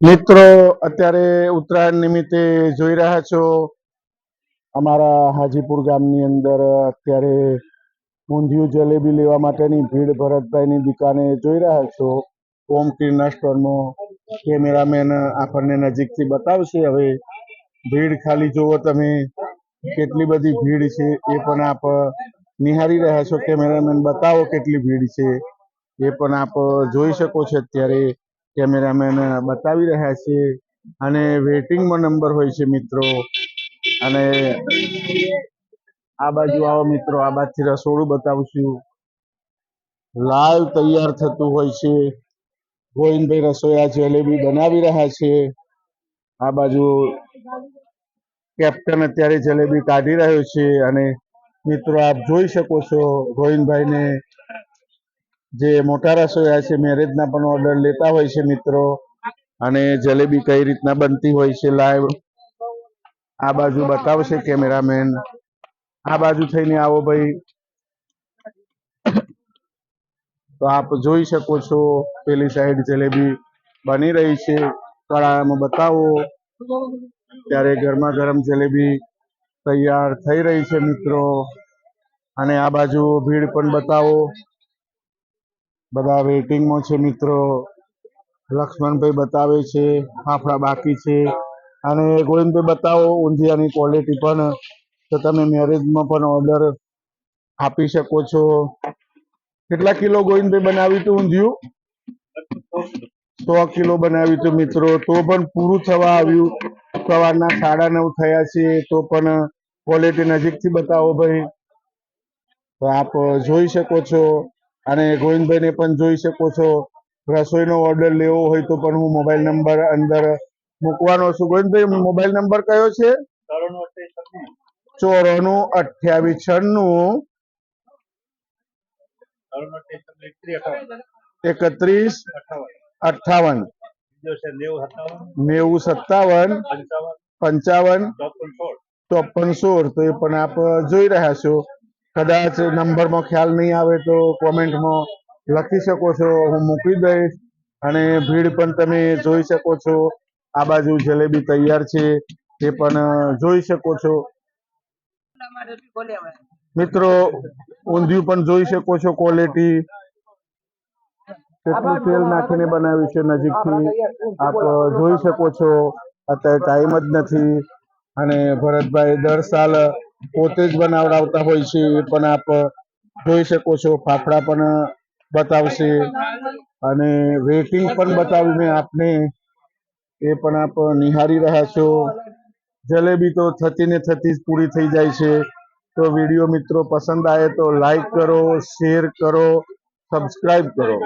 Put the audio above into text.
મિત્રો, અત્યારે ઉત્તરાયણ નિમિત્તે જોઈ રહ્યા છો. અમારા હાજીપુર ગામની અંદર અત્યારે ઊંધિયું જલેબી લેવા માટેની ભીડ ભરતભાઈની દુકાને જોઈ રહ્યા છો. ઓમ કિરના સ્ટોરનો કેમેરામેન આપણને નજીકથી બતાવશે. હવે ભીડ ખાલી જુઓ તમે કેટલી બધી ભીડ છે એ પણ આપ નિહાળી રહ્યા છો. કેમેરામેન બતાવો કેટલી ભીડ છે એ પણ આપ જોઈ શકો છો અત્યારે. કેમેરામેન બતાવી રહ્યા છે અને વેટિંગમાં નંબર હોય છે મિત્રો. અને આ બાજુ આવો મિત્રો, આ બાજુથી રસોડું બતાવશું લાલ તૈયાર થતું હોય છે. ગોવિંદભાઈ રસોયા જલેબી બનાવી રહ્યા છે. આ બાજુ કેપ્ટન અત્યારે જલેબી કાઢી રહ્યો છે અને મિત્રો આપ જોઈ શકો છો ગોવિંદભાઈને જે મોટા રસોયા છે, મેરેજના પણ ઓર્ડર લેતા હોય છે મિત્રો. અને જલેબી કઈ રીતના બનતી હોય છે લાઈવ આ બાજુ બતાવશે કેમેરામેન. આ બાજુ થઈને આવો ભાઈ. તો આપ જોઈ શકો છો, પેલી સાઈડ જલેબી બની રહી છે. કળામાં બતાવો. ત્યારે ગરમા ગરમ જલેબી તૈયાર થઈ રહી છે મિત્રો. અને આ બાજુ ભીડ પણ બતાવો. બધા વેઇટિંગમાં છે મિત્રો. લક્ષ્મણભાઈ બતાવે છે ફાફડા બાકી છે. અને ગોવિંદભાઈ બતાવો, ઊંધિયાની ક્વોલિટી પણ. તો તમે મેરેજમાં પણ ઓર્ડર આપી શકો છો. કેટલા કિલો ગોવિંદભાઈ બનાવ્યું હતું ઊંધિયું? સો કિલો બનાવ્યું હતું મિત્રો. તો પણ પૂરું થવા આવ્યું. સવારના સાડા નવ થયા છે. તો પણ ક્વોલિટી નજીકથી બતાવો ભાઈ. તો આપ જોઈ શકો છો. અને ગોવિંદભાઈને પણ જોઈ શકો છો. રસોઈનો ઓર્ડર લેવો હોય તો પણ હું મોબાઈલ નંબર અંદર મૂકવાનો છું. ગોવિંદભાઈ મોબાઈલ નંબર કયો છે? ચોરાણું અઠ્યાવીસ છન્નું એકત્રીસ અઠાવન. નેવું સત્તાવન પંચાવન. ચોપન સોળ, તો એ પણ આપ જોઈ રહ્યા છો. કદાચ નંબરમાં ખ્યાલ નહીં આવે તો કોમેન્ટમાં લખી શકો છો, હું મૂકી દઈશ. અને ભીડ પણ તમે જોઈ શકો છો. આ બાજુ જલેબી તૈયાર છે તે પણ જોઈ શકો છો. મિત્રો, ઊંધિયું પણ જોઈ શકો છો ક્વોલિટી કેટલું તેલ નાખીને બનાવ્યું છે નજીકથી. આપ જોઈ શકો છો. અત્યારે ટાઈમ જ નથી. અને ભરતભાઈ દર સાલ પોતે જ બનાવડાવતા હોય છે એ પણ આપ જોઈ શકો છો. ફાફડા પણ બતાવશે અને વેટિંગ પણ બતાવીને આપને એ પણ આપ નિહાળી રહ્યા છો. જલેબી તો થતી ને થતી જ પૂરી થઈ જાય છે. તો વીડિયો મિત્રો પસંદ આવે તો લાઈક કરો શેર કરો સબસ્ક્રાઈબ કરો.